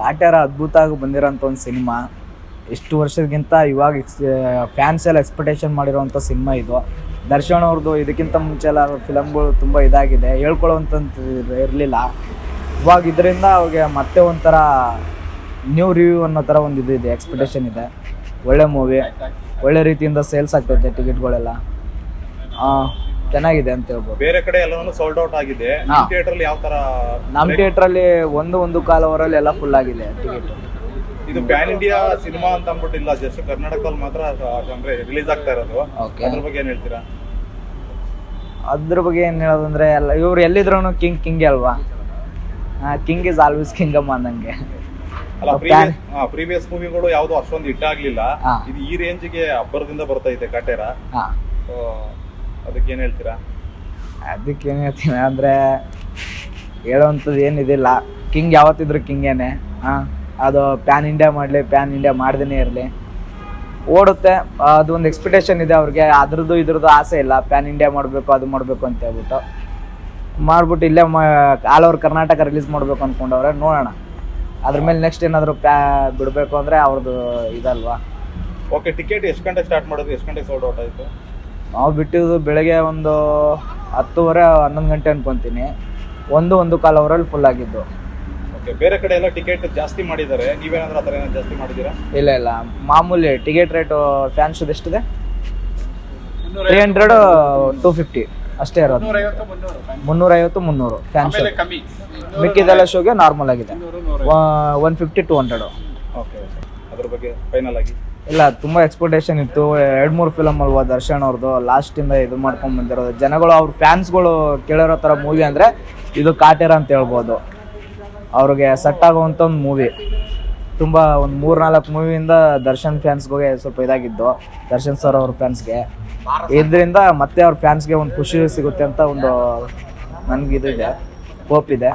ಕಾಟ್ಯಾರ ಅದ್ಭುತ ಆಗಿ ಬಂದಿರೋಂಥ ಒಂದು ಸಿನಿಮಾ. ಎಷ್ಟು ವರ್ಷಕ್ಕಿಂತ ಇವಾಗ ಫ್ಯಾನ್ಸ್ ಎಲ್ಲ ಎಕ್ಸ್ಪೆಕ್ಟೇಷನ್ ಮಾಡಿರೋವಂಥ ಸಿನಿಮಾ ಇದು. ದರ್ಶನ್ ಅವ್ರದ್ದು ಇದಕ್ಕಿಂತ ಮುಂಚೆ ಎಲ್ಲ ಫಿಲಮ್ಗಳು ತುಂಬ ಇದಾಗಿದೆ. ಹೇಳ್ಕೊಳ್ಳೋವಂಥದ್ದು ಇರಲಿಲ್ಲ. ಇವಾಗ ಇದರಿಂದ ಅವ್ರಿಗೆ ಮತ್ತೆ ಒಂಥರ ನ್ಯೂ ರಿವ್ಯೂ ಅನ್ನೋ ಥರ ಒಂದು ಇದು ಇದೆ ಎಕ್ಸ್ಪೆಕ್ಟೇಷನ್ ಇದೆ. ಒಳ್ಳೆ ಮೂವಿ ಒಳ್ಳೆ ರೀತಿಯಿಂದ ಸೇಲ್ಸ್ ಆಗ್ತೈತೆ ಟಿಕೆಟ್ಗಳೆಲ್ಲ ಚೆನ್ನಾಗಿದೆ ಅಂತ ಹೇಳ್ಬೋದು. ಬೇರೆ ಕಡೆ ಎಲ್ಲಾನು ಸೋಲ್ಡ್ ಔಟ್ ಆಗಿದೆ. ಹಾ. ಥಿಯೇಟರ್ ಅಲ್ಲಿ ಯಾವ ತರ ನಮ್ಮ ಥಿಯೇಟ್ರಲ್ಲಿ ಒಂದು ಒಂದು ಕಾಲ ಅಲ್ಲಿ ಎಲ್ಲ ಫುಲ್ ಆಗಿದೆ ಟಿಕೆಟ್ ಇದು ಪ್ಯಾನ್ ಇಂಡಿಯಾ ಸಿನಿಮಾ ಅಂತ ಅಂದ್ಬಿಟ್ಟಿಲ್ಲ ಜಸ್ಟ್ ಕರ್ನಾಟಕದಲ್ಲಿ ಮಾತ್ರ ಅಂದ್ರೆ ರಿಲೀಸ್ ಆಗ್ತಾ ಇರೋದು. ಅದ್ರ ಬಗ್ಗೆ ಏನ್ ಹೇಳ್ತೀರಾ? ಅದ್ರ ಬಗ್ಗೆ ಏನು ಹೇಳೋದಂದ್ರೆ ಎಲ್ಲ ಇವ್ರು ಎಲ್ಲಿದ್ರು ಕಿಂಗ್ ಕಿಂಗ್ ಅಲ್ವಾ? ಕಿಂಗ್ ಇಸ್ ಆಲ್ವೇಸ್ ಕಿಂಗ್ ಅಂದಂಗೆ ಅಲ್ಲ ಪ್ರೀವಿಯಸ್ ಮೂವಿಗಳು ಯಾವ್ದು ಅಷ್ಟೊಂದು ಹಿಟ್ ಆಗ್ಲಿಲ್ಲ. ಹಾ. ಇದು ಈ ರೇಂಜ್ಗೆ ಅಬ್ಬರದಿಂದ ಬರ್ತಾ ಇದೆ ಕಟೇರ. ಹಾಂ. ಅದಕ್ಕೆ ಏನು ಹೇಳ್ತೀರಾ? ಅದಕ್ಕೆ ಏನು ಹೇಳ್ತೀನಿ ಅಂದರೆ ಹೇಳೋವಂಥದ್ದು ಏನಿದಿಲ್ಲ. ಕಿಂಗ್ ಯಾವತ್ತಿದ್ರು ಕಿಂಗೇನೆ ಹಾಂ? ಅದು ಪ್ಯಾನ್ ಇಂಡಿಯಾ ಮಾಡಲಿ ಪ್ಯಾನ್ ಇಂಡಿಯಾ ಮಾಡ್ದೇ ಇರಲಿ. ಓಡುತ್ತೆ ಅದು ಒಂದು ಎಕ್ಸ್ಪೆಕ್ಟೇಷನ್ ಇದೆ ಅವ್ರಿಗೆ. ಅದ್ರದ್ದು ಇದ್ರದ್ದು ಆಸೆ ಇಲ್ಲ. ಪ್ಯಾನ್ ಇಂಡಿಯಾ ಮಾಡಬೇಕು ಅದು ಮಾಡಬೇಕು ಅಂತ ಹೇಳ್ಬಿಟ್ಟು. ಮಾಡ್ಬಿಟ್ಟು ಇಲ್ಲೇ ಆಲ್ ಓವರ್ ಕರ್ನಾಟಕ ರಿಲೀಸ್ ಮಾಡಬೇಕು ಅಂದ್ಕೊಂಡವ್ರೆ ನೋಡೋಣ. ಅದ್ರ ಮೇಲೆ ನೆಕ್ಸ್ಟ್ ಏನಾದರೂ ಪ್ಯಾ ಬಿಡಬೇಕು ಅಂದರೆ ಅವ್ರದ್ದು ಇದಲ್ವಾ? ಓಕೆ ಟಿಕೆಟ್ ಎಷ್ಟು ಗಂಟೆ ಸ್ಟಾರ್ಟ್ ಮಾಡೋದು? ಎಷ್ಟು ಗಂಟೆ ಸೋಲ್ಡ್ ಔಟ್ ಆಯ್ತು? ನಾವು ಬಿಟ್ಟಿದ್ದು ಬೆಳಗ್ಗೆ ಒಂದು ಹತ್ತುವರೆ ಹನ್ನೊಂದು ಗಂಟೆ ಅನ್ಕೊಂತೀನಿ. ಒಂದು ಒಂದು ಕಾಲ ಅವರಲ್ಲಿ ಫುಲ್ ಆಗಿದ್ದು. ಓಕೆ ಬೇರೆ ಕಡೆ ಎಲ್ಲ ಟಿಕೆಟ್ ಜಾಸ್ತಿ ಮಾಡಿದ್ದಾರೆ. ನೀವೇನಾದ್ರೂ ಆ ಥರ ಏನಾದ್ರು ಜಾಸ್ತಿ ಮಾಡಿದ್ದೀರಾ? ಇಲ್ಲ ಇಲ್ಲ. ಮಾಮೂಲಿ ಟಿಕೆಟ್ ರೇಟು ಫ್ಯಾನ್ಸ್ ಎಷ್ಟಿದೆ? ತ್ರೀ ಹಂಡ್ರೆಡ್ ಟೂ ಫಿಫ್ಟಿ ಅಷ್ಟೇ ಇರೋದು. ಮುನ್ನೂರೈವತ್ತು ಮುನ್ನೂರು. ಫ್ಯಾನ್ ಶೋ ಮಿಕ್ಕಿದೆಲ್ಲ ಶೋಗೆ ನಾರ್ಮಲ್ ಆಗಿದೆ. One fifty two hundred okay ಅದ್ರ ಬಗ್ಗೆ ಫೈನಲ್ ಆಗಿ? ಇಲ್ಲ, ತುಂಬ ಎಕ್ಸ್ಪೆಕ್ಟೇಷನ್ ಇತ್ತು. ಎರಡು ಮೂರು ಫಿಲಮ್ ಅಲ್ವಾ ದರ್ಶನ್ ಅವ್ರದ್ದು ಲಾಸ್ಟಿಂದ ಇದು ಮಾಡ್ಕೊಂಡು ಬಂದಿರೋದು. ಜನಗಳು, ಅವ್ರ ಫ್ಯಾನ್ಸ್ಗಳು ಕೇಳಿರೋ ಥರ ಮೂವಿ ಅಂದರೆ ಇದು ಕಾಟೇರ ಅಂತ ಹೇಳ್ಬೋದು. ಅವ್ರಿಗೆ ಸೆಟ್ ಆಗುವಂಥ ಒಂದು ಮೂವಿ ತುಂಬ ಒಂದು ಮೂರು ನಾಲ್ಕು ಮೂವಿಯಿಂದ ದರ್ಶನ್ ಫ್ಯಾನ್ಸ್ಗೆ ಸ್ವಲ್ಪ ಇದಾಗಿದ್ದು. ದರ್ಶನ್ ಸರ್ ಅವ್ರ ಫ್ಯಾನ್ಸ್ಗೆ ಇದರಿಂದ ಮತ್ತೆ ಅವ್ರ ಫ್ಯಾನ್ಸ್ಗೆ ಒಂದು ಖುಷಿ ಸಿಗುತ್ತೆ ಅಂತ ಒಂದು ನನಗೆ ಇದು ಇದೆ ಹೋಪ್ ಇದೆ.